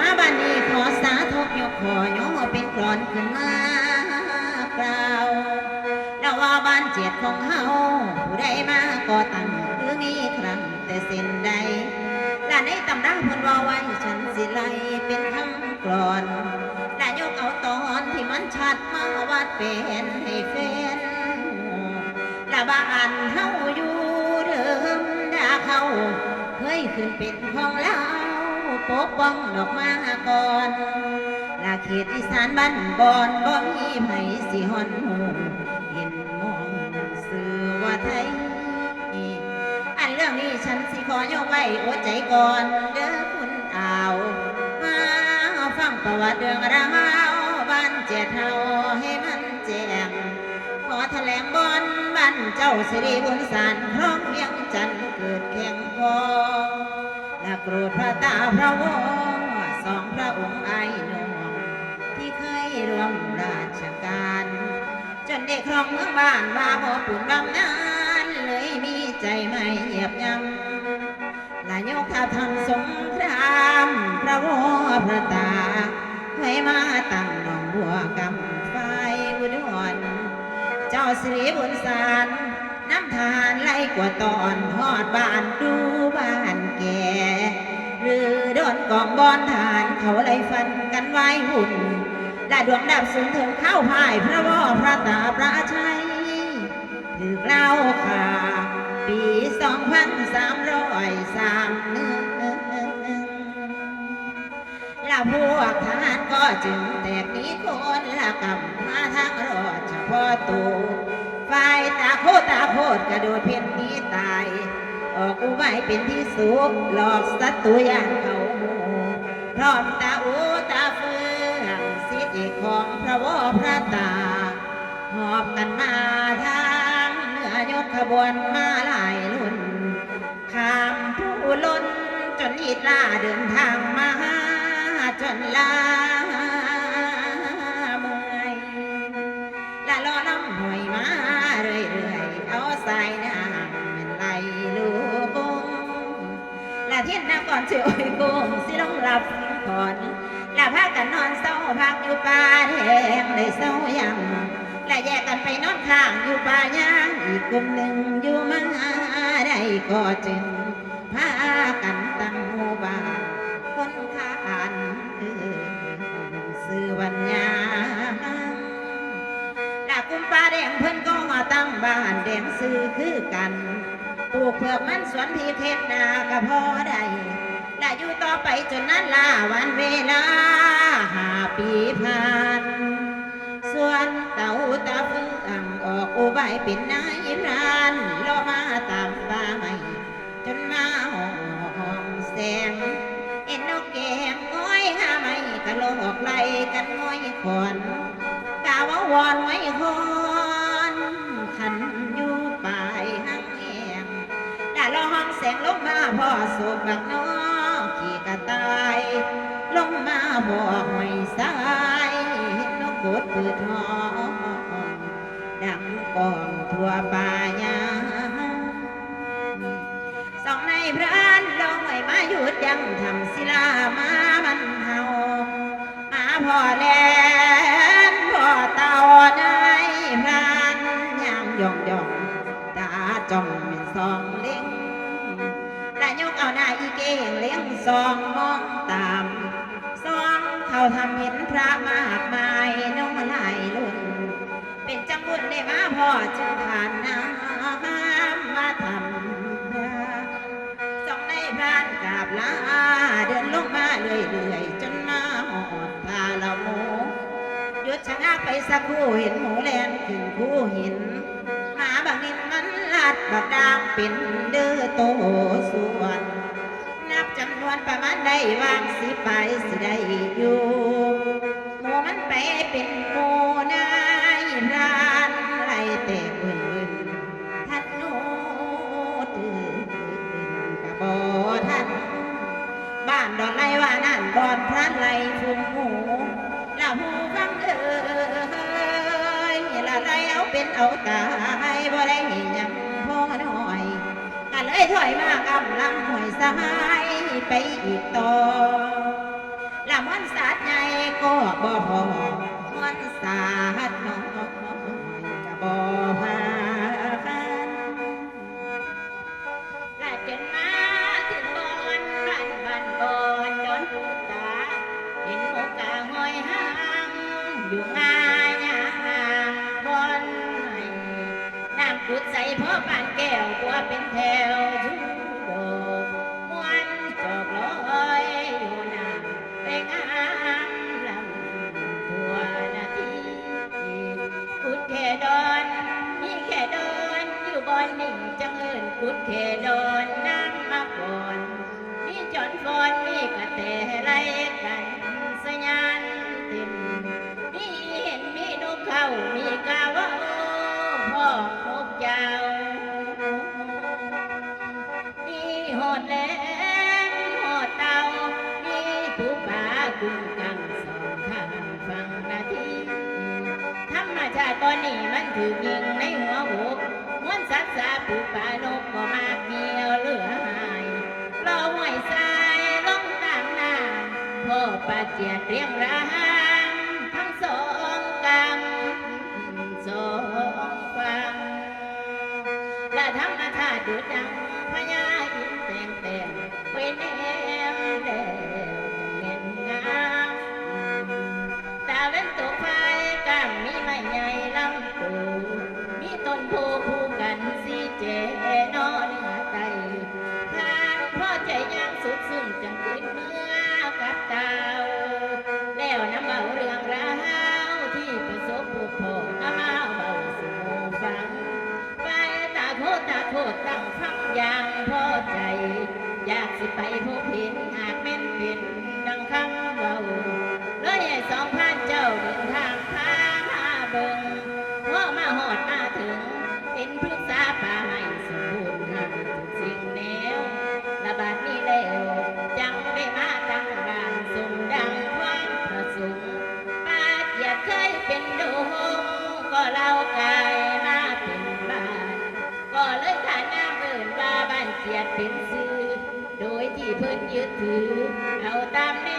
มาบ้านนี้ขอสาธุยกขอย่อเป็นกรอนขึ้นมากล่าวแล้วว่าบ้านเจ็ดของเฮาผู้ใดมาก็ตั้งหรือมีครั้งแต่เส้นใดและในตำราเพิ่นว่าไว้ฉันสิไลเป็นคำกลอนและยกเอาตอนที่มันชัดมาวัดเป็นให้แฟนและบ้านเฮาอยู่เดิมดาเขาเคยขึ้นเป็นของเรา ปกป้องดอกมาก่อนละเขตอีสานบ้านบอนบ่มีไผสิฮอนหูเห็นมองสื่อว่าไทย อันเรื่องนี้ฉันสิขอยกไว้อดใจก่อนเด้อคุณอ่าวมาฟังประวัติเรื่องราวบ้านเจ็ดเฮาให้มันแจ้งขอแถลงบอนบ้านเจ้าสิริบุญสารพร้อมเพียงจันทร์เกิดแข่งคอและ โกรธพระตาพระวงสองพระองค์ไอ้นวงที่เคยร่วมราชการ จนได้ครองเมืองบ้านว่าบ่ปุ่นบำนาญเลยมีใจไม่เหยียบยำและยกทัพทำสงครามพระวอพระตาให้มาตั้งหนองบัวกำไฟอุดรเจ้าสิริบุญสารน้ำทานไล่กว่าตอนทอดบ้าน กองบอนทานเขาไล่ฟันกันไว้หุ่นและดวงดับสูงถึงเข้าพายพระวอพระตาพระชัยถือเล่าข่าปีสองพันสามร้อยสามหนึ่งและพวกทหารก็จึงแตกนี้คนละกำมาทางรอดเฉพาะตัวฝ่ายตาโคตาโคตกระโดดเพียนนี้ตาย ออกอุบายเป็นที่สุดหลอกศัตรูอย่างเขา ร้อมตาอูตาเฟืองสิทธิของพระวอพระตา หอบกันมาทางเหนือยกขบวนมาหลายรุ่นข้ามผู้ล้นจนอีดลาเดินทางมาจนลาเมื่อยละล้อน้ำหอยมาเรื่อยๆเอาสายน้ำมันไหลลูกงและเทียนนาก่อนสิโอ้ยกุ้งสิลงหลับ ก่อนและพากันนอนเศร้าพักอยู่ป่าแดงได้เศร้ายังและแยกกันไปนอนข้างอยู่ป่าย่างอีกกลุ่มหนึ่งอยู่มาได้ก็จึงพากันตั้งหมู่บ้านคนขานเออสื่อวันยางและกุมป้าแดงเพิ่นก็มาตั้งบ้านแดงซื้อคือกันปลูกเผือกมันสวนที่เพชรนากระพอได้ อยู่ต่อไปจนนั้นลาวันเวลาห้าปีผ่านส่วนเต่าตาฟืองออกอุบายเป็นนายรานลอมาตามป่าใหม่จนมาห้องห้องแสง เอ็นนกแกงง้อยห้าไม่กะโลกไล่กันง้อยขอนกาวาวอนไว้คอนขันอยู่ปลายหังแหงด่าลองแสงลงมาพ่อสุบักน้ บอกไม่สายเห็นนกกดปืดหอดังกองทั่วป่ายาสองในพระอันลงไว้มาหยุดยังทำศิลามามันเฮามาพอแลน พ่อจึงผ่านน้ำมาทำสองในพรานกาบลาเดินลงมาเรื่อยๆจนมาหอดทาละโมหยุดชะงักไปสักครู่เห็นหมูแลนขึ้นคู่หินหมาบางนินมันลัดบักดางเป็นเดือโตส่วนนับจำนวนประมาณได้วางสิไปสิได้อยู่หมูมันไปเป็น บ้านดอนไล่ว่านั่นบอนพระไล่ฟุมหูละหูฟังเอ้ยละไล่เอาเป็นเอาตายบ่ได้เห็นยังพ่อน้อยกันเลยถอยมากำลังหวยสายไปอีกต่อมวนศาสตร์ใหญ่ก็บ่พอ อยู่งายางบนไหนน้ำกุดใส่พ่อปานแก้วกลัวเป็นแถวชูโดกมวนจอกลอยอยู่น้ำไปงามลำทัวนาทีกุดแค่ดอนมีแค่ดอนอยู่บอนนิ่งจังเอิญกุดแค่ดอนน้ำ ดแหลมหอดเตามีผู้ป่ากุ้งกังสองข้างฟังนาทีธรรมชาติตอนนี้มันถูกยิงในหัวหกมวนสัตว์สาปูป่านกก็มาเกี่ยวเหลือหายรอหวยทรายลงตามน้ำพ่อปาเจียดเรียงราม สิไปพบเห็นหากแม่นเป็นดังคำเบาเลยให้สองพันเจ้าเดินทางพามาเบิ่งพอมาหอดมาถึงเห็นพฤกษาป่าไม้สมบูรณ์หาทุกสิ่งแนวระบาดนี้แล้วจังได้มาตั้งร้านสมดังความประสงค์ป้าเจียดเคยเป็นโดงก็เล่ากายมาเป็นบ้าน ก็เลยขานน้ำเอินว่าบ้านเจียดเป็นซื้อโดยที่เพิ่น ยึดถือ เอาตามแน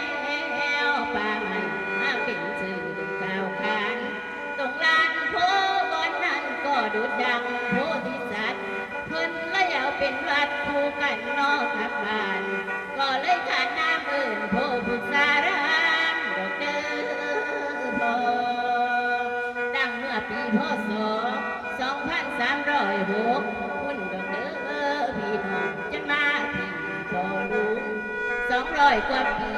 วป่าไม้มาเป็นสื่อกล่าวขานตรงลานโพบอนนั้นก็ดุดดังโพธิสัตว์เพิ่นเลยาวเป็นวัดคู่กันนอกขับบ้าน ก็เลยขาน สองร้อยกว่าปี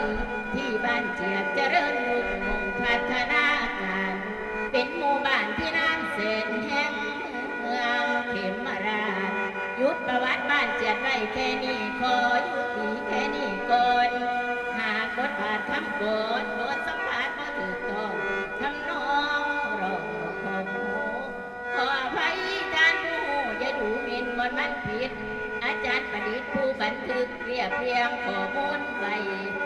ที่บ้านเจียดเจริญรุ่งมงพัฒนาการ เป็นหมู่บ้านที่น้ำเศษแห่งเมืองเขมราชยุดประวัติบ้านเจียดไว้แค่นี้ขอยุติแค่นี้ก่อนหากบทบาทคำกดบทสัมผัสมาถูกต้องทำนองรองของขออภัยท่านผู้อย่าดูหมิ่นมันมันผิด อาจารย์ประดิษฐ์ เพียงข้อมูลไว้เสียงสมใจ